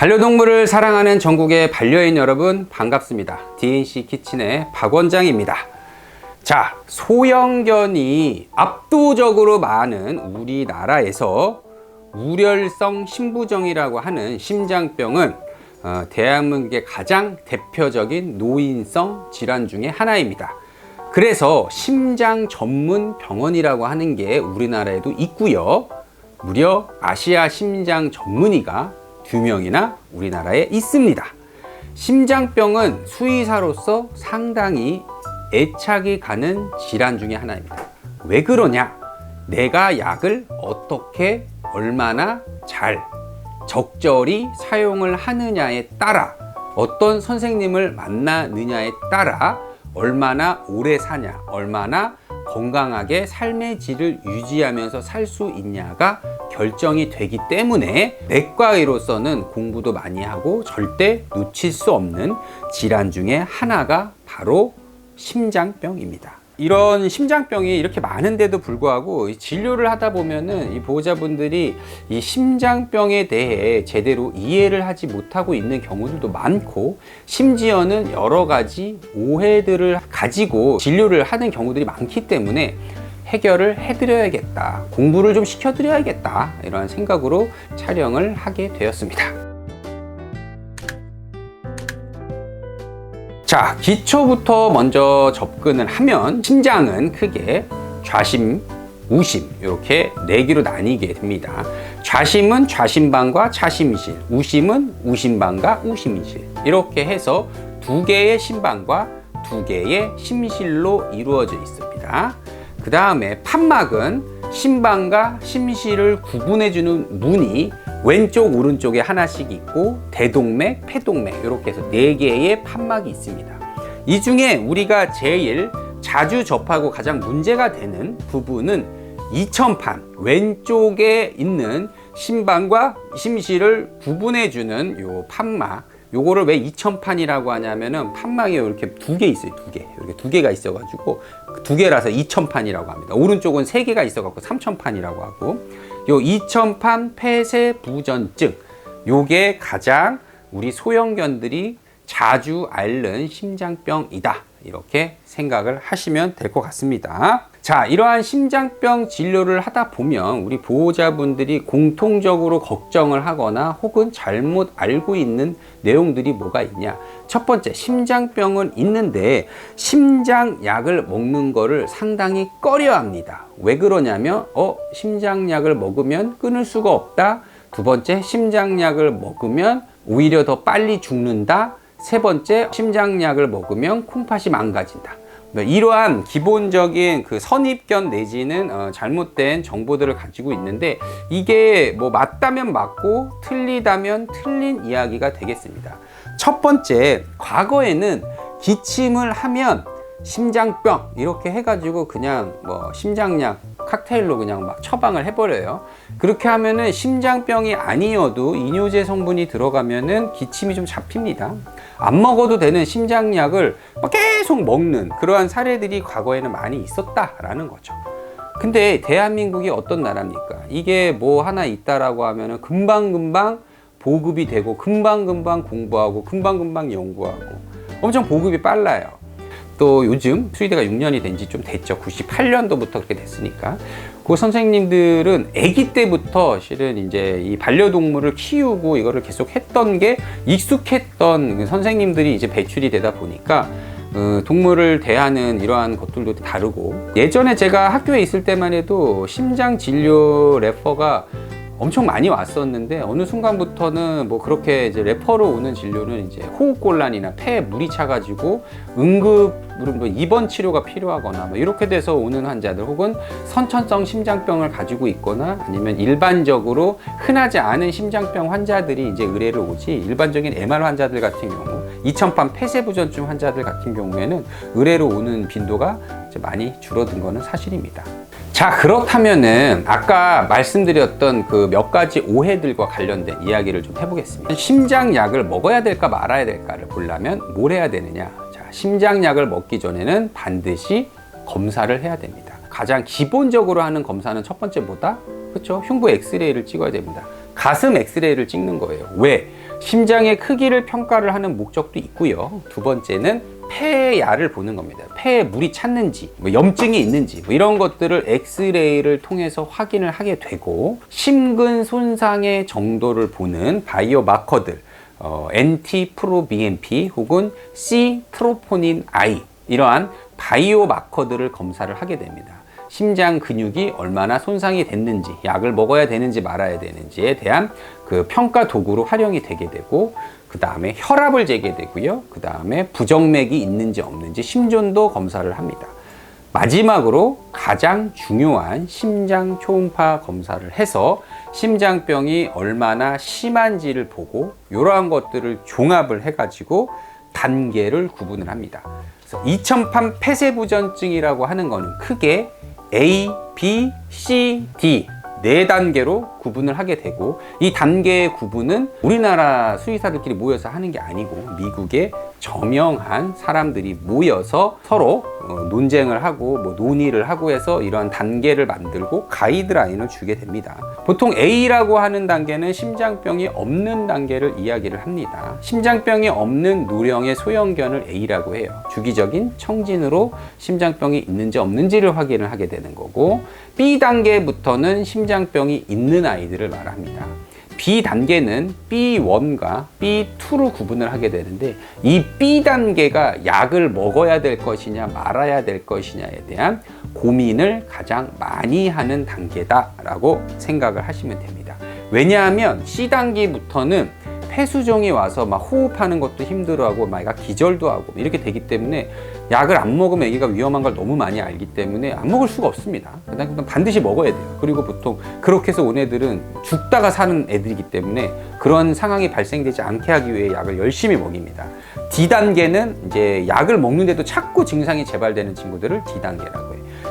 반려동물을 사랑하는 전국의 반려인 여러분 반갑습니다. DNC 키친의 박 원장입니다. 자, 소형견이 압도적으로 많은 우리나라에서 우렬성 심부정이라고 하는 심장병은 어, 대한민국의 가장 대표적인 노인성 질환 중의 하나입니다. 그래서 심장 전문 병원이라고 하는 게 우리나라에도 있고요. 무려 아시아 심장 전문의가 두 명이나 우리나라에 있습니다. 심장병은 수의사로서 상당히 애착이 가는 질환 중에 하나입니다. 왜 그러냐? 내가 약을 어떻게 얼마나 잘 적절히 사용을 하느냐에 따라 어떤 선생님을 만나느냐에 따라 얼마나 오래 사냐, 얼마나 건강하게 삶의 질을 유지하면서 살 수 있냐가 결정이 되기 때문에 내과의로서는 공부도 많이 하고 절대 놓칠 수 없는 질환 중에 하나가 바로 심장병입니다. 이런 심장병이 이렇게 많은데도 불구하고 이 진료를 하다 보면은 이 보호자분들이 이 심장병에 대해 제대로 이해를 하지 못하고 있는 경우들도 많고 심지어는 여러 가지 오해들을 가지고 진료를 하는 경우들이 많기 때문에 해결을 해드려야겠다. 공부를 좀 시켜드려야겠다. 이런 생각으로 촬영을 하게 되었습니다. 자, 기초부터 먼저 접근을 하면 심장은 크게 좌심, 우심 이렇게 네 개로 나뉘게 됩니다. 좌심은 좌심방과 차심실, 우심은 우심방과 우심실 이렇게 해서 두 개의 심방과 두 개의 심실로 이루어져 있습니다. 그 다음에 판막은 심방과 심실을 구분해주는 문이 왼쪽 오른쪽에 하나씩 있고 대동맥, 폐동맥 이렇게 해서 네 개의 판막이 있습니다. 이 중에 우리가 제일 자주 접하고 가장 문제가 되는 부분은 이천판 왼쪽에 있는 심방과 심실을 구분해 주는 요 판막 요거를 왜 이천판이라고 하냐면은 판막이 이렇게 두 개 있어요 두 개 이렇게 두 개가 있어 가지고 두 개라서 이천판이라고 합니다 오른쪽은 세 개가 있어 갖고 삼천판이라고 하고 요 이천판 폐쇄 부전증 요게 가장 우리 소형견들이 자주 앓는 심장병이다. 이렇게 생각을 하시면 될 것 같습니다. 자, 이러한 심장병 진료를 하다 보면 우리 보호자분들이 공통적으로 걱정을 하거나 혹은 잘못 알고 있는 내용들이 뭐가 있냐. 첫 번째, 심장병은 있는데 심장약을 먹는 거를 상당히 꺼려 합니다. 왜 그러냐면, 어, 심장약을 먹으면 끊을 수가 없다. 두 번째, 심장약을 먹으면 오히려 더 빨리 죽는다. 세 번째, 심장약을 먹으면 콩팥이 망가진다. 뭐 이러한 기본적인 그 선입견 내지는 어, 잘못된 정보들을 가지고 있는데 이게 뭐 맞다면 맞고 틀리다면 틀린 이야기가 되겠습니다. 첫 번째, 과거에는 기침을 하면 심장병 이렇게 해가지고 그냥 뭐 심장약 칵테일로 그냥 막 처방을 해버려요. 그렇게 하면은 심장병이 아니어도 이뇨제 성분이 들어가면은 기침이 좀 잡힙니다. 안 먹어도 되는 심장약을 계속 먹는 그러한 사례들이 과거에는 많이 있었다라는 거죠. 근데 대한민국이 어떤 나라입니까? 이게 뭐 하나 있다라고 하면은 금방금방 보급이 되고 금방금방 공부하고 금방금방 연구하고 엄청 보급이 빨라요. 또 요즘 수의대가 6년이 된 지 좀 됐죠. 98년도부터 그렇게 됐으니까. 그 선생님들은 아기 때부터 실은 이제 이 반려동물을 키우고 이거를 계속 했던 게 익숙했던 그 선생님들이 이제 배출이 되다 보니까 어, 동물을 대하는 이러한 것들도 다르고. 예전에 제가 학교에 있을 때만 해도 심장 진료 레퍼가 엄청 많이 왔었는데 어느 순간부터는 뭐 그렇게 이제 래퍼로 오는 진료는 이제 호흡곤란이나 폐에 물이 차가지고 응급으로 뭐 입원 치료가 필요하거나 뭐 이렇게 돼서 오는 환자들 혹은 선천성 심장병을 가지고 있거나 아니면 일반적으로 흔하지 않은 심장병 환자들이 이제 의뢰를 오지 일반적인 MR 환자들 같은 경우 이천판 폐쇄부전증 환자들 같은 경우에는 의뢰로 오는 빈도가 많이 줄어든 거는 사실입니다. 자 그렇다면은 아까 말씀드렸던 그 몇 가지 오해들과 관련된 이야기를 좀 해보겠습니다. 심장약을 먹어야 될까 말아야 될까를 보려면 뭘 해야 되느냐? 자, 심장약을 먹기 전에는 반드시 검사를 해야 됩니다. 가장 기본적으로 하는 검사는 첫 번째 보다 그렇죠? 흉부 엑스레이를 찍어야 됩니다. 가슴 엑스레이를 찍는 거예요. 왜? 심장의 크기를 평가를 하는 목적도 있고요. 두 번째는 폐야를 보는 겁니다. 폐에 물이 찼는지, 뭐 염증이 있는지, 뭐 이런 것들을 엑스레이를 통해서 확인을 하게 되고, 심근 손상의 정도를 보는 바이오 마커들, 어, NT 프로 BNP 혹은 C 트로포닌 I 이러한 바이오 마커들을 검사를 하게 됩니다. 심장 근육이 얼마나 손상이 됐는지, 약을 먹어야 되는지 말아야 되는지에 대한 그 평가 도구로 활용이 되게 되고, 그 다음에 혈압을 재게 되고요. 그 다음에 부정맥이 있는지 없는지 심전도 검사를 합니다. 마지막으로 가장 중요한 심장 초음파 검사를 해서 심장병이 얼마나 심한지를 보고 이러한 것들을 종합을 해가지고 단계를 구분을 합니다. 그래서 2008 폐쇄부전증이라고 하는 거는 크게 A, B, C, D 네 단계로 구분을 하게 되고 이 단계의 구분은 우리나라 수의사들끼리 모여서 하는 게 아니고 미국의 저명한 사람들이 모여서 서로 어, 논쟁을 하고 뭐 논의를 하고 해서 이러한 단계를 만들고 가이드라인을 주게 됩니다. 보통 A라고 하는 단계는 심장병이 없는 단계를 이야기를 합니다. 심장병이 없는 누령의 소형견을 A라고 해요. 주기적인 청진으로 심장병이 있는지 없는지를 확인을 하게 되는 거고 B 단계부터는 심장병이 있는 아이들을 말합니다. B 단계는 B1과 B2로 구분을 하게 되는데 이 B 단계가 약을 먹어야 될 것이냐 말아야 될 것이냐에 대한 고민을 가장 많이 하는 단계다라고 생각을 하시면 됩니다. 왜냐하면 C 단계부터는 폐수종이 와서 막 호흡하는 것도 힘들어하고 막 애가 기절도 하고 이렇게 되기 때문에 약을 안 먹으면 애기가 위험한 걸 너무 많이 알기 때문에 안 먹을 수가 없습니다. 그다음 반드시 먹어야 돼요. 그리고 보통 그렇게 해서 온 애들은 죽다가 사는 애들이기 때문에 그런 상황이 발생되지 않게 하기 위해 약을 열심히 먹입니다. D 단계는 이제 약을 먹는데도 자꾸 증상이 재발되는 친구들을 D 단계라고.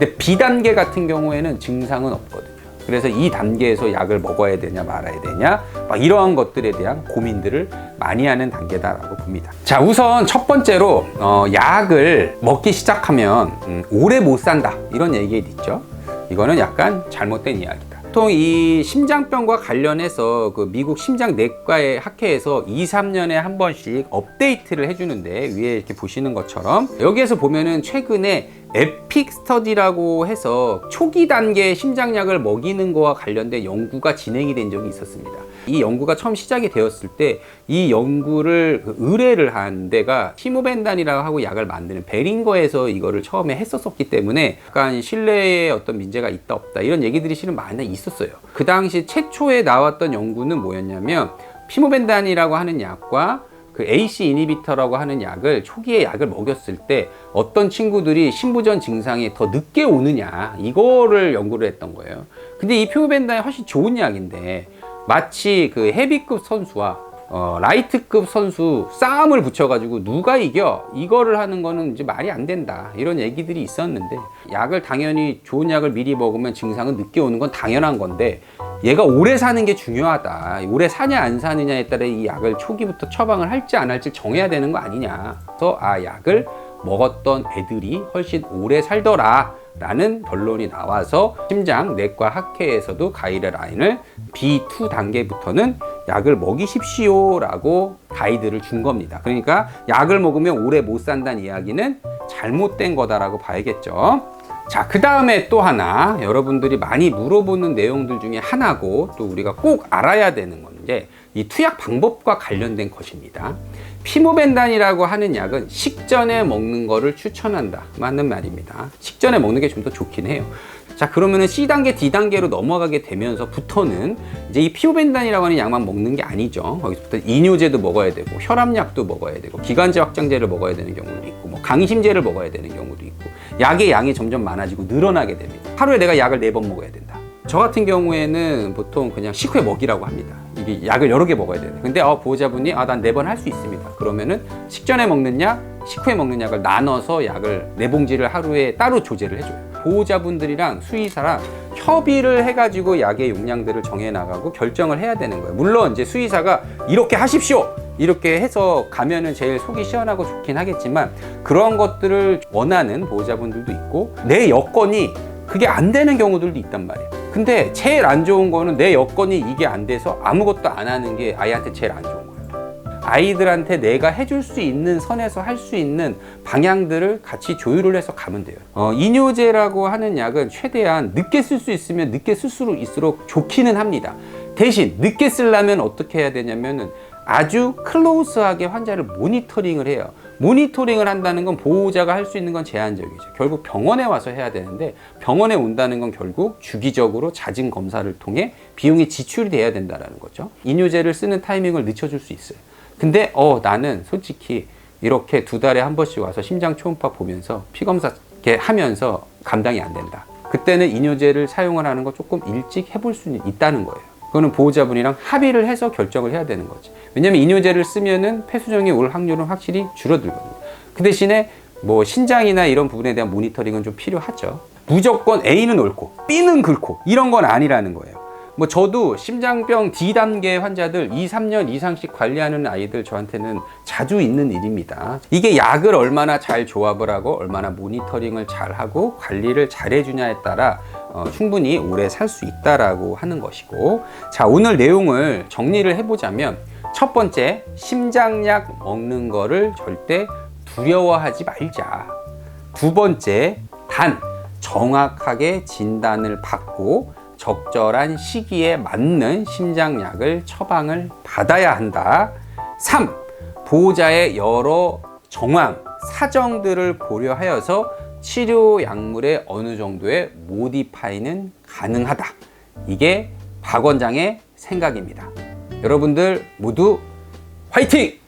근데 B 단계 같은 경우에는 증상은 없거든요. 그래서 이 단계에서 약을 먹어야 되냐 말아야 되냐 막 이러한 것들에 대한 고민들을 많이 하는 단계다라고 봅니다. 자 우선 첫 번째로 어, 약을 먹기 시작하면 음, 오래 못 산다 이런 얘기 있죠. 이거는 약간 잘못된 이야기다. 보통 이 심장병과 관련해서 그 미국 심장내과의 학회에서 2, 3년에 한 번씩 업데이트를 해주는데 위에 이렇게 보시는 것처럼 여기에서 보면은 최근에 에픽 스터디라고 해서 초기 단계 심장약을 먹이는 거와 관련된 연구가 진행이 된 적이 있었습니다. 이 연구가 처음 시작이 되었을 때 이 연구를 그 의뢰를 한 데가 티모벤단이라고 하고 약을 만드는 베링거에서 이거를 처음에 했었었기 때문에 약간 신뢰에 어떤 문제가 있다 없다 이런 얘기들이 실은 많이 있었어요. 그 당시 최초에 나왔던 연구는 뭐였냐면 피모벤단이라고 하는 약과 그 AC 이니비터라고 하는 약을 초기에 약을 먹였을 때 어떤 친구들이 신부전 증상이 더 늦게 오느냐 이거를 연구를 했던 거예요. 근데 이 피모벤단이 훨씬 좋은 약인데 마치 그 헤비급 선수와 어, 라이트급 선수 싸움을 붙여가지고 누가 이겨? 이거를 하는 거는 이제 말이 안 된다. 이런 얘기들이 있었는데 약을 당연히 좋은 약을 미리 먹으면 증상은 늦게 오는 건 당연한 건데 얘가 오래 사는 게 중요하다. 오래 사냐 안 사느냐에 따라 이 약을 초기부터 처방을 할지 안 할지 정해야 되는 거 아니냐. 그래서 아 약을 먹었던 애들이 훨씬 오래 살더라 라는 결론이 나와서 심장 내과 학회에서도 가이드라인을 B2 단계부터는 약을 먹이십시오 라고 가이드를 준 겁니다. 그러니까 약을 먹으면 오래 못 산다는 이야기는 잘못된 거다라고 봐야겠죠. 자, 그 다음에 또 하나 여러분들이 많이 물어보는 내용들 중에 하나고 또 우리가 꼭 알아야 되는 건데 이 투약 방법과 관련된 것입니다. 피모벤단이라고 하는 약은 식전에 먹는 거를 추천한다. 맞는 말입니다. 식전에 먹는 게 좀 더 좋긴 해요. 자, 그러면은 C단계, D단계로 넘어가게 되면서부터는 이제 이 피오벤단이라고 하는 약만 먹는 게 아니죠. 거기서부터 이뇨제도 먹어야 되고, 혈압약도 먹어야 되고, 기관지 확장제를 먹어야 되는 경우도 있고, 뭐 강심제를 먹어야 되는 경우도 있고, 약의 양이 점점 많아지고 늘어나게 됩니다. 하루에 내가 약을 네 번 먹어야 된다. 저 같은 경우에는 보통 그냥 식후에 먹이라고 합니다. 이게 약을 여러 개 먹어야 되는데. 근데 어, 보호자분이 아, 난 네 번 할 수 있습니다. 그러면은 식전에 약, 식후에 약을 나눠서 약을 네 봉지를 하루에 따로 조제를 해줘요. 보호자분들이랑 수의사랑 협의를 해가지고 약의 용량들을 정해 나가고 결정을 해야 되는 거예요. 물론 이제 수의사가 이렇게 하십시오. 이렇게 해서 가면은 제일 속이 시원하고 좋긴 하겠지만 그런 것들을 원하는 보호자분들도 있고 내 여건이 그게 안 되는 경우들도 있단 말이에요. 근데 제일 안 좋은 거는 내 여건이 이게 안 돼서 아무것도 안 하는 게 아이한테 제일 안 좋은 거예요. 아이들한테 내가 해줄 수 있는 선에서 할 수 있는 방향들을 같이 조율을 해서 가면 돼요. 어, 이뇨제라고 하는 약은 최대한 늦게 쓸 수 있으면 늦게 쓸수록 있을수록 좋기는 합니다. 대신 늦게 쓰려면 어떻게 해야 되냐면은 아주 클로스하게 환자를 모니터링을 해요. 모니터링을 한다는 건 보호자가 할 수 있는 건 제한적이죠. 결국 병원에 와서 해야 되는데 병원에 온다는 건 결국 주기적으로 잦은 검사를 통해 비용이 지출이 돼야 된다는 거죠. 이뇨제를 쓰는 타이밍을 늦춰줄 수 있어요. 근데 어 나는 솔직히 이렇게 두 달에 한 번씩 와서 심장 초음파 보면서 피 검사 이렇게 하면서 감당이 안 된다. 그때는 이뇨제를 사용을 하는 거 조금 일찍 해볼 수는 있다는 거예요. 그거는 보호자분이랑 합의를 해서 결정을 해야 되는 거지. 왜냐면 이뇨제를 쓰면은 폐수정이 올 확률은 확실히 줄어들거든요. 그 대신에 뭐 신장이나 이런 부분에 대한 모니터링은 좀 필요하죠. 무조건 A는 옳고 B는 그렇고 이런 건 아니라는 거예요. 뭐 저도 심장병 D단계 환자들 2, 3년 이상씩 관리하는 아이들 저한테는 자주 있는 일입니다. 이게 약을 얼마나 잘 조합을 하고 얼마나 모니터링을 잘 하고 관리를 잘 해주냐에 따라 어, 충분히 오래 살 수 있다라고 하는 것이고 자 오늘 내용을 정리를 해보자면 첫 번째 심장약 먹는 거를 절대 두려워하지 말자 두 번째 단 정확하게 진단을 받고 적절한 시기에 맞는 심장약을 처방을 받아야 한다. 3. 보호자의 여러 정황, 사정들을 고려하여서 치료 약물의 어느 정도의 모디파이는 가능하다. 이게 박 원장의 생각입니다. 여러분들 모두 화이팅!